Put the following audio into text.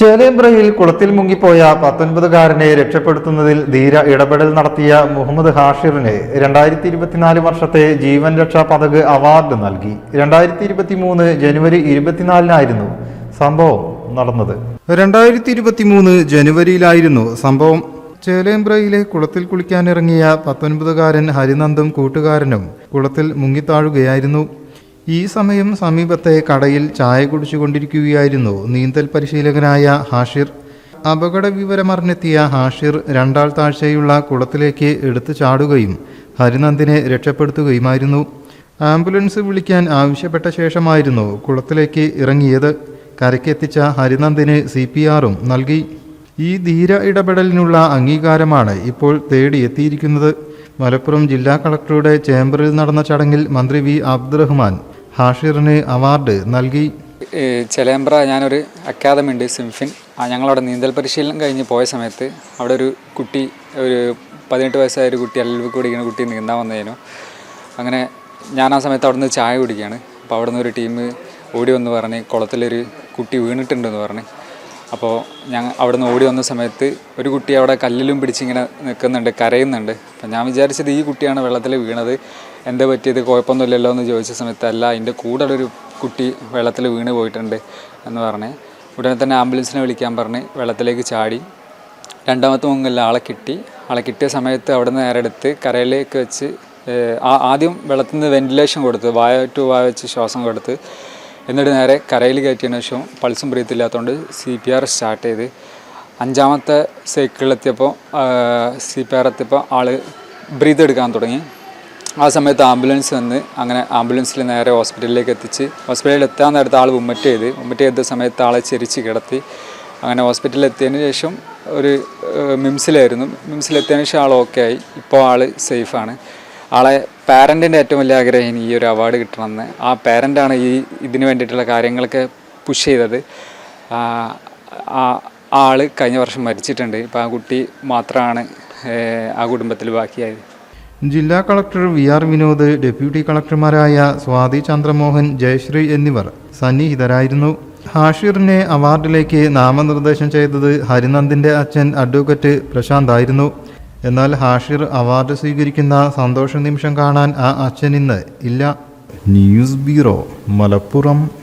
ചേലേമ്പ്രയിൽ കുളത്തിൽ മുങ്ങിപ്പോയ പത്തൊൻപതുകാരനെ രക്ഷപ്പെടുത്തുന്നതിൽ ധീര ഇടപെടൽ നടത്തിയ മുഹമ്മദ് ഹാഷിറിന് രണ്ടായിരത്തി ഇരുപത്തിനാല് വർഷത്തെ ജീവൻ രക്ഷാ പതക് അവാർഡ് നൽകി. രണ്ടായിരത്തി ഇരുപത്തി മൂന്ന് ജനുവരി ഇരുപത്തിനാലിനായിരുന്നു സംഭവം നടന്നത്. രണ്ടായിരത്തി ഇരുപത്തി മൂന്ന് ജനുവരിയിലായിരുന്നു സംഭവം. ചേലേമ്പ്രയിലെ കുളത്തിൽ കുളിക്കാനിറങ്ങിയ പത്തൊൻപതുകാരൻ ഹരിനന്ദും കൂട്ടുകാരനും കുളത്തിൽ മുങ്ങിത്താഴുകയായിരുന്നു. ഈ സമയം സമീപത്തെ കടയിൽ ചായ കുടിച്ചുകൊണ്ടിരിക്കുകയായിരുന്നു നീന്തൽ പരിശീലകനായ ഹാഷിർ. അപകട വിവരമറിഞ്ഞെത്തിയ ഹാഷിർ രണ്ടാൾ താഴ്ചയുള്ള കുളത്തിലേക്ക് എടുത്തു ചാടുകയും ഹരിനന്ദിനെ രക്ഷപ്പെടുത്തുകയുമായിരുന്നു. ആംബുലൻസ് വിളിക്കാൻ ആവശ്യപ്പെട്ട ശേഷമായിരുന്നു കുളത്തിലേക്ക് ഇറങ്ങിയത്. കരയ്ക്കെത്തിച്ച ഹരിനന്ദിന് സി പി ആറും നൽകി. ഈ ധീര ഇടപെടലിനുള്ള അംഗീകാരമാണ് ഇപ്പോൾ തേടിയെത്തിയിരിക്കുന്നത്. മലപ്പുറം ജില്ലാ കളക്ടറുടെ ചേംബറിൽ നടന്ന ചടങ്ങിൽ മന്ത്രി വി അബ്ദുറഹ്മാൻ ഹാഷിറിന് അവാർഡ് നൽകി. ചെലേമ്പ്ര ഞാനൊരു അക്കാദമി ഉണ്ട് സിംഫിൻ. ഞങ്ങളവിടെ നീന്തൽ പരിശീലനം കഴിഞ്ഞ് പോയ സമയത്ത് അവിടെ ഒരു കുട്ടി ഒരു പതിനെട്ട് വയസ്സായ ഒരു കുട്ടി അല്ലിൽ കുടിക്കുന്ന കുട്ടി നീന്താൻ വന്നതിനു അങ്ങനെ ഞാൻ ആ സമയത്ത് അവിടുന്ന് ചായ കുടിക്കുകയാണ് അപ്പോൾ അവിടുന്ന് ഒരു ടീം ഓടി വന്ന് പറഞ്ഞ് കുളത്തിലൊരു കുട്ടി വീണിട്ടുണ്ടെന്ന് പറഞ്ഞ്. അപ്പോൾ ഞാൻ അവിടെ നിന്ന് ഓടി വന്ന സമയത്ത് ഒരു കുട്ടി അവിടെ കല്ലിലും പിടിച്ചിങ്ങനെ നിൽക്കുന്നുണ്ട് കരയുന്നുണ്ട്. അപ്പം ഞാൻ വിചാരിച്ചത് ഈ കുട്ടിയാണ് വെള്ളത്തിൽ വീണത്. എന്താ പറ്റിയത്? കുഴപ്പമൊന്നുമില്ലല്ലോ എന്ന് ചോദിച്ച സമയത്ത് അല്ല അതിന്റെ കൂടെ ഒരു കുട്ടി വെള്ളത്തിൽ വീണ് പോയിട്ടുണ്ട് എന്ന് പറഞ്ഞ്. ഉടനെ തന്നെ ആംബുലൻസിനെ വിളിക്കാൻ പറഞ്ഞ് വെള്ളത്തിലേക്ക് ചാടി. രണ്ടാമത്തെ മുങ്ങില്ല ആളെ കിട്ടി. ആളെ കിട്ടിയ സമയത്ത് അവിടെ നിന്ന് നേരെ എടുത്ത് കരയിലേക്ക് വെച്ച് ആദ്യം വെള്ളത്തിൽ നിന്ന് വെന്റിലേഷൻ കൊടുത്ത് വായ ടു വായ വെച്ച് ശ്വാസം കൊടുത്ത്. എന്നിട്ട് നേരെ കരയിൽ കയറ്റിയതിന് ശേഷം പൾസും ബ്രീത്തില്ലാത്തതുകൊണ്ട് സി പി ആർ സ്റ്റാർട്ട് ചെയ്ത് അഞ്ചാമത്തെ സൈക്കിളിലെത്തിയപ്പോൾ സി പി ആർ എത്തിയപ്പോൾ ആൾ ബ്രീത്ത് എടുക്കാൻ തുടങ്ങി. ആ സമയത്ത് ആംബുലൻസ് വന്ന് അങ്ങനെ ആംബുലൻസിൽ നേരെ ഹോസ്പിറ്റലിലേക്ക് എത്തിച്ച് ഹോസ്പിറ്റലിൽ എത്താൻ നേരത്തെ ആൾ വുമ്മറ്റ് ചെയ്ത് വുമ്മറ്റ് ചെയ്ത സമയത്ത് ആളെ ചെരിച്ച് കിടത്തി. അങ്ങനെ ഹോസ്പിറ്റലിൽ എത്തിയതിന് ശേഷം ഒരു മിംസിലായിരുന്നു മിംസിലെത്തിയതിന് ശേഷം ആൾ ഓക്കെ ആയി. ഇപ്പോൾ ആൾ സേഫാണ് ആളെ പാരന്റിന്റെ ഏറ്റവും വലിയ ആഗ്രഹം ഈ ഒരു അവാർഡ് കിട്ടണമെന്ന്. ആ പാരന്റാണ് ഈ ഇതിന് വേണ്ടിയിട്ടുള്ള കാര്യങ്ങളൊക്കെ പുഷ് ചെയ്തത്. ആ ആ- ആ ആൾ കഴിഞ്ഞ വർഷം മരിച്ചിട്ടുണ്ട്. ഇപ്പോൾ ആ കുട്ടി മാത്രമാണ് ആ കുടുംബത്തിൽ ബാക്കിയായത്. ജില്ലാ collector V R Vinod deputy കളക്ടർമാരായ Swathi Chandramohan Jayasree എന്നിവർ സന്നിഹിതരായിരുന്നു. ഹാഷിറിനെ അവാർഡിലേക്ക് നാമനിർദ്ദേശം ചെയ്തത് ഹരിനന്ദിന്റെ അച്ഛൻ അഡ്വക്കറ്റ് പ്രശാന്ത് ആയിരുന്നു. എന്നാൽ ഹാഷിർ അവാർഡ് സ്വീകരിക്കുന്ന സന്തോഷ നിമിഷം കാണാൻ ആ അച്ഛൻ ഇന്ന് ഇല്ല. News bureau Malappuram.